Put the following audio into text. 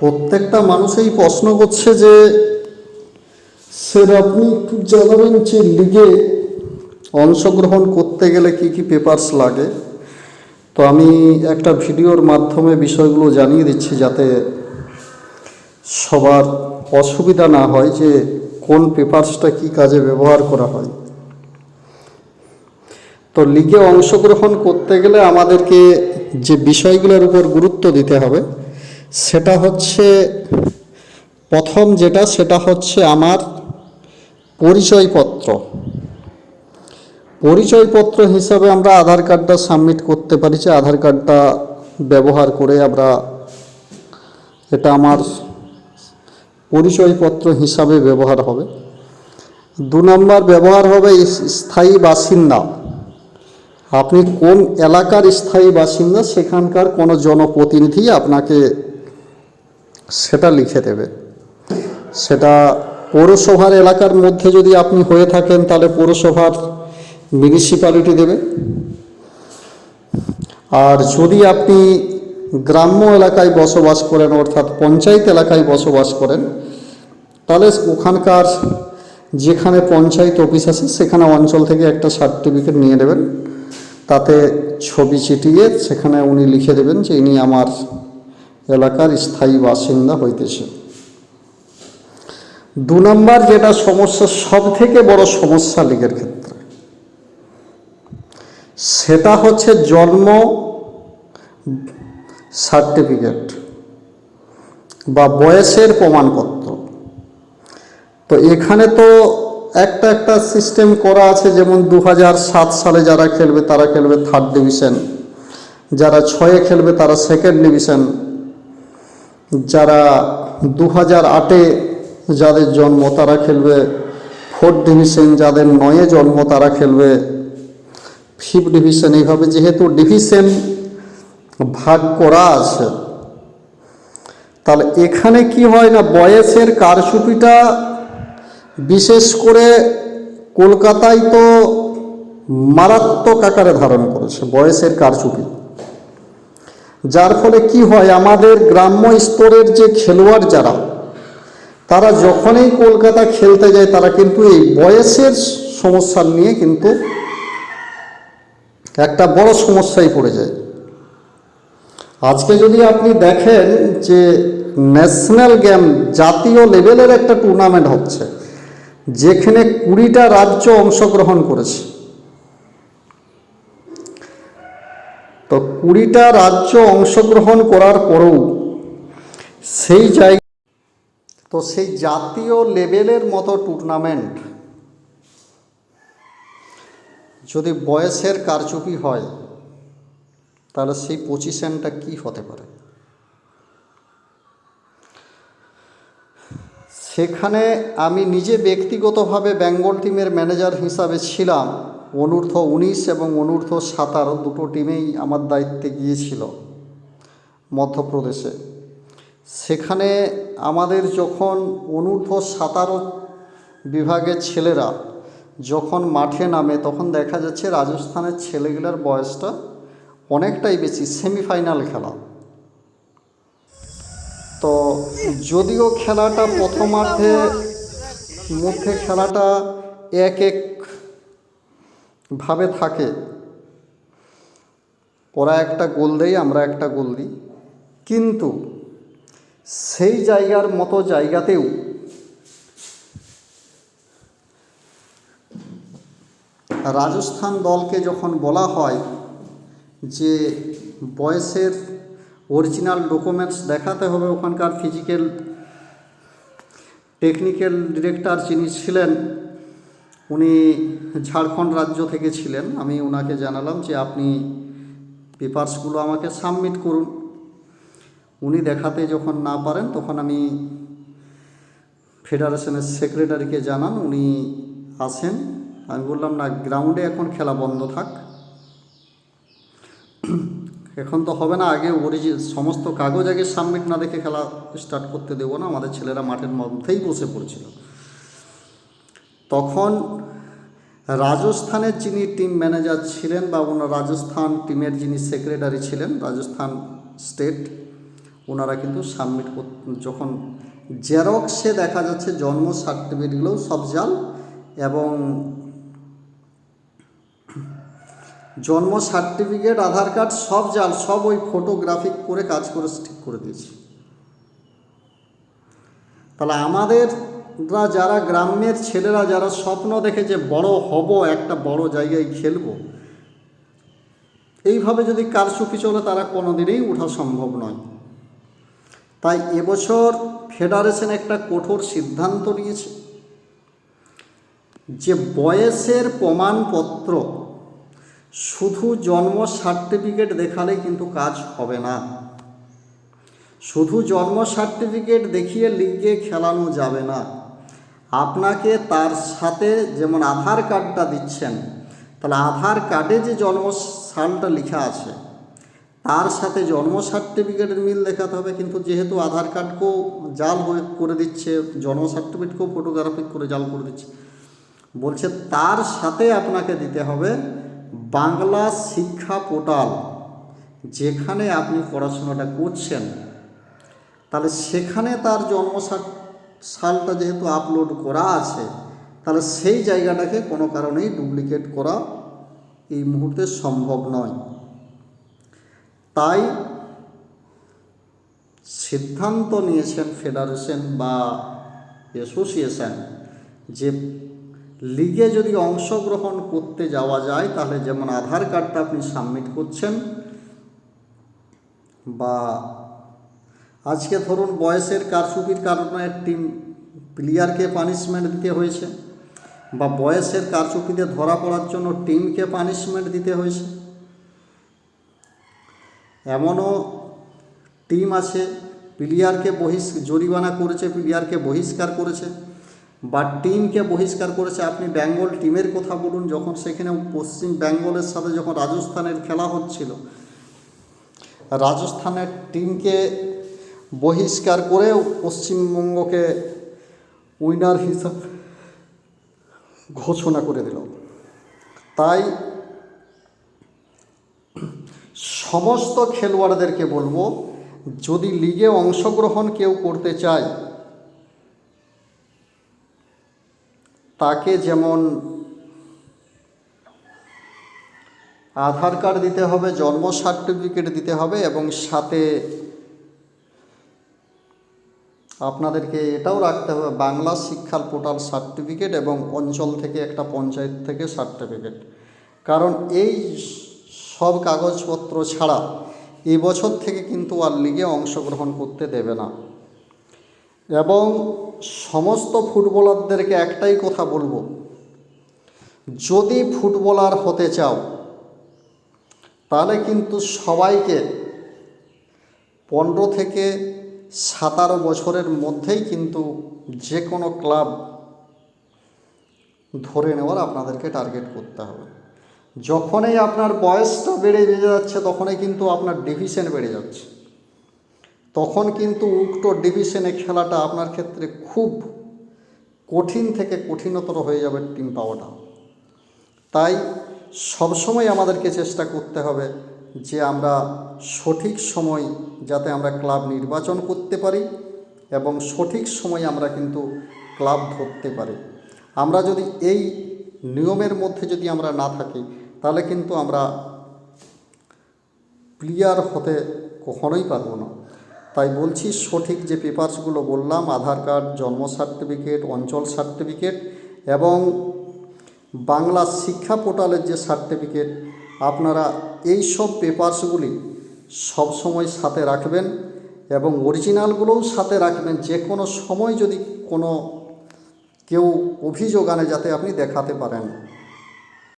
প্রত্যেকটা মানুষই প্রশ্ন করছে যে স্যার আপনি জানাবেন যে লিগে অংশগ্রহণ করতে গেলে কি কি পেপারস লাগে? তো আমি একটা ভিডিওর মাধ্যমে বিষয়গুলো জানিয়ে দিচ্ছি যাতে সবার অসুবিধা না হয় যে কোন পেপারসটা কি কাজে ব্যবহার করা হয়। তো লিগে অংশগ্রহণ করতে গেলে আমাদেরকে যে বিষয়গুলোর উপর গুরুত্ব দিতে হবে সেটা হচ্ছে, প্রথম যেটা, সেটা হচ্ছে আমার পরিচয়পত্র। পরিচয়পত্র হিসাবে আমরা আধার কার্ডটা সাবমিট করতে পারি, যে আধার কার্ডটা ব্যবহার করে আমরা এটা আমার পরিচয়পত্র হিসাবে ব্যবহার হবে। দু নম্বর ব্যবহার হবে স্থায়ী বাসিন্দা। আপনি কোন এলাকার স্থায়ী বাসিন্দা? সেখানকার কোনো জনপ্রতিনিধি আপনাকে সেটা লিখে দেবে। সেটা পৌরসভার এলাকার মধ্যে যদি আপনি হয়ে থাকেন, তাহলে পৌরসভার মিউনিসিপ্যালিটি দেবে। আর যদি আপনি গ্রাম্য এলাকায় বসবাস করেন, অর্থাৎ পঞ্চায়েত এলাকায় বসবাস করেন, তাহলে ওখানকার যেখানে পঞ্চায়েত অফিস আছে, সেখানে অঞ্চল থেকে একটা সার্টিফিকেট নিয়ে নেবেন। তাতে ছবি চিটিয়ে সেখানে উনি লিখে দেবেন যে, ইনি আমার এলাকার স্থায়ী বাসিন্দা হইতেছে। দু নম্বর যেটা সমস্যা সব থেকে বড় সমস্যা লীগের ক্ষেত্রে, সেটা হচ্ছে জন্ম সার্টিফিকেট বা বয়সের প্রমাণপত্র। তো এখানে তো একটা একটা সিস্টেম করা আছে, যেমন দু সালে যারা খেলবে তারা খেলবে থার্ড ডিভিশন যারা ছয়ে খেলবে তারা সেকেন্ড ডিভিশন যারা দু হাজার আটে যাদের জন্ম, তারা খেলবে ফোর্থ ডিভিশন, যাদের নয়ে জন্ম, তারা খেলবে ফিফ ডিভিশন। এইভাবে যেহেতু ডিভিশন ভাগ করা আছে, তাহলে এখানে কি হয় না, বয়সের কারচুপিটা বিশেষ করে কলকাতায় তো মারাত্মক আকারে ধারণ করেছে, বয়সের কারচুপি। যার ফলে কি হয়, আমাদের গ্রাম্য স্তরের যে খেলোয়াড় যারা, তারা যখনই কলকাতা খেলতে যায়, তারা কিন্তু এই বয়সের সমস্যা নিয়ে কিন্তু একটা বড় সমস্যায় পড়ে যায়। আজকে যদি আপনি দেখেন যে ন্যাশনাল গেম জাতীয় লেভেলের একটা টুর্নামেন্ট হচ্ছে, যেখানে কুড়িটা রাজ্য অংশগ্রহণ করেছে। তো কুড়িটা রাজ্য অংশগ্রহণ করার পরেও সেই জায়গা তো সেই জাতীয় লেভেলের মতো টুর্নামেন্ট যদি বয়সের কারচুপি হয়, তাহলে সেই পজিশনটা কি হতে পারে? সেখানে আমি নিজে ব্যক্তিগতভাবে বেঙ্গল টিমের ম্যানেজার হিসাবে ছিলাম। অনূর্ধ্ব উনিশ এবং অনূর্ধ্ব সাতারো দুটো টিমেই আমার দায়িত্বে গিয়েছিল মধ্যপ্রদেশে। সেখানে আমাদের যখন অনূর্ধ্ব সাতারো বিভাগের ছেলেরা যখন মাঠে নামে, তখন দেখা যাচ্ছে রাজস্থানের ছেলেগুলোর বয়সটা অনেকটাই বেশি, সেমিফাইনাল খেলা। তো যদিও খেলাটা প্রথমার্ধে মধ্যে খেলাটা এক এক ভাবে থাকে। ওরা একটা গোল দেয়, আমরা একটা গোল দিই। কিন্তু সেই জায়গার মতো জায়গাতেও রাজস্থান দলকে যখন বলা হয় যে বয়সের অরিজিনাল ডকুমেন্টস দেখাতে হবে ওখানকার ফিজিক্যাল টেকনিক্যাল ডিরেক্টর যিনি ছিলেন উনি ঝাড়খণ্ড রাজ্য থেকে ছিলেন। আমি ওনাকে জানালাম যে আপনি পেপারসগুলো আমাকে সাবমিট করুন। উনি দেখাতে যখন না পারেন তখন আমি ফেডারেশনের সেক্রেটারিকে জানান, উনি আসেন। আমি বললাম, না, গ্রাউন্ডে এখন খেলা বন্ধ থাক। এখন তো হবে না, আগে অরিজিন সমস্ত কাগজ আগে সাবমিট না দেখে খেলা স্টার্ট করতে দেবো না। আমাদের ছেলেরা মাঠের মধ্যেই বসে পড়ছিল। তখন রাজস্থানের যিনি টিম ম্যানেজার ছিলেন বা ওনার রাজস্থান টিমের যিনি সেক্রেটারি ছিলেন, রাজস্থান স্টেট ওনারা কিন্তু সাবমিট যখন জেরক্সে দেখা যাচ্ছে জন্ম সার্টিফিকেটগুলোও সব জাল এবং জন্ম সার্টিফিকেট আধার কার্ড সব জাল, সব ওই ফটোগ্রাফিক করে কাজ করে ঠিক করে দিয়েছে। তাহলে আমাদেররা যারা গ্রামের ছেলেরা যারা স্বপ্ন দেখে যে বড় হব, একটা বড় জায়গায় খেলব, এইভাবে যদি কারচুপি চলে তারা কোনোদিনই ওঠা সম্ভব নয়। তাই এবছর ফেডারেশন একটা কঠোর সিদ্ধান্ত নিয়েছে যে বয়সের প্রমাণপত্র শুধু জন্ম সার্টিফিকেট দেখালে কিন্তু কাজ হবে না। শুধু জন্ম সার্টিফিকেট দেখিয়ে লিগে খেলানো যাবে না। আপনাকে তার সাথে যেমন আধার কার্ডটা দিচ্ছেন, তাহলে আধার কার্ডে যে জন্ম সালটা লেখা আছে, তার সাথে জন্ম সার্টিফিকেটের মিল দেখাতে হবে, কিন্তু যেহেতু আধার কার্ডকেও জাল হয়ে করে দিচ্ছে, জন্ম সার্টিফিকেটকেও ফটোগ্রাফিক করে জাল করে দিচ্ছে, বলছে তার সাথে আপনাকে দিতে হবে বাংলা শিক্ষা পোর্টাল, যেখানে আপনি পড়াশোনাটা করছেন। তাহলে সেখানে তার জন্ম সালটা যেহেতু আপলোড করা আছে, তাহলে সেই জায়গাটাকে কোনো কারণেই ডুপ্লিকেট করা এই মুহূর্তে সম্ভব নয়। তাই সিদ্ধান্ত নিয়েছেন ফেডারেশন বা অ্যাসোসিয়েশন যে লিগে যদি অংশগ্রহণ করতে যাওয়া যায়, তাহলে যেমন আধার কার্ডটা আপনি সাবমিট করছেন বা আজকে ধরুন বয়সের কারচুপির কারণে টিম প্লেয়ারকে পানিশমেন্ট দিতে হয়েছে বা বয়সের কারচুপিতে ধরা পড়ার জন্য টিমকে পানিশমেন্ট দিতে হয়েছে। এমনও টিম আছে প্লেয়ারকে বহিষ জরিমানা করেছে প্লেয়ারকে বহিষ্কার করেছে বা টিমকে বহিষ্কার করেছে। আপনি বেঙ্গল টিমের কথা বলুন, যখন সেখানে পশ্চিম বেঙ্গলের সাথে যখন রাজস্থানের খেলা হচ্ছিল, রাজস্থানের টিমকে বহিষ্কার করে পশ্চিমবঙ্গকে উইনার হিসাব ঘোষণা করে দিল। তাই সমস্ত খেলোয়াড়দেরকে বলব, যদি লিগে অংশগ্রহণ কেউ করতে চায়, তাকে যেমন আধার কার্ড দিতে হবে, জন্ম সার্টিফিকেট দিতে হবে এবং সাথে আপনাদেরকে এটাও রাখতে হবে, বাংলা শিক্ষার পোর্টাল সার্টিফিকেট এবং অঞ্চল থেকে একটা পঞ্চায়েত থেকে সার্টিফিকেট। কারণ এই সব কাগজপত্র ছাড়া এই বছর থেকে কিন্তু আর লিগে অংশগ্রহণ করতে দেবে না। এবং সমস্ত ফুটবলারদেরকে একটাই কথা বলব, যদি ফুটবলার হতে চাও, তাহলে কিন্তু সবাইকে পনেরো থেকে সাতারো বছরের মধ্যেই কিন্তু যে কোনো ক্লাব ধরে নেওয়ার আপনাদেরকে টার্গেট করতে হবে। যখনই আপনার বয়সটা বেড়ে বেড়ে যাচ্ছে, তখনই কিন্তু আপনার ডিভিশন বেড়ে যাচ্ছে। তখন কিন্তু উক্ত ডিভিশনে খেলাটা আপনার ক্ষেত্রে খুব কঠিন থেকে কঠিনতর হয়ে যাবে টিম পাওয়াটা তাই সবসময় আমাদেরকে চেষ্টা করতে হবে যে আমরা সঠিক সময় যাতে আমরা ক্লাব নির্বাচন করতে পারি এবং সঠিক সময় আমরা কিন্তু ক্লাব ধরতে পারি। আমরা যদি এই নিয়মের মধ্যে যদি আমরা না থাকি, তাহলে কিন্তু আমরা প্লেয়ার হতে কখনোই পারব না। তাই বলছি, সঠিক যে পেপারসগুলো বললাম, আধার কার্ড, জন্ম সার্টিফিকেট অঞ্চল সার্টিফিকেট এবং বাংলা শিক্ষা পোর্টালের যে সার্টিফিকেট আপনারা এই সব পেপারসগুলি সবসময় সাথে রাখবেন এবং অরিজিনালগুলোও সাথে রাখবেন। যে কোনো সময় যদি কোনো কেউ অভিযোগ আনে যাতে আপনি দেখাতে পারেন।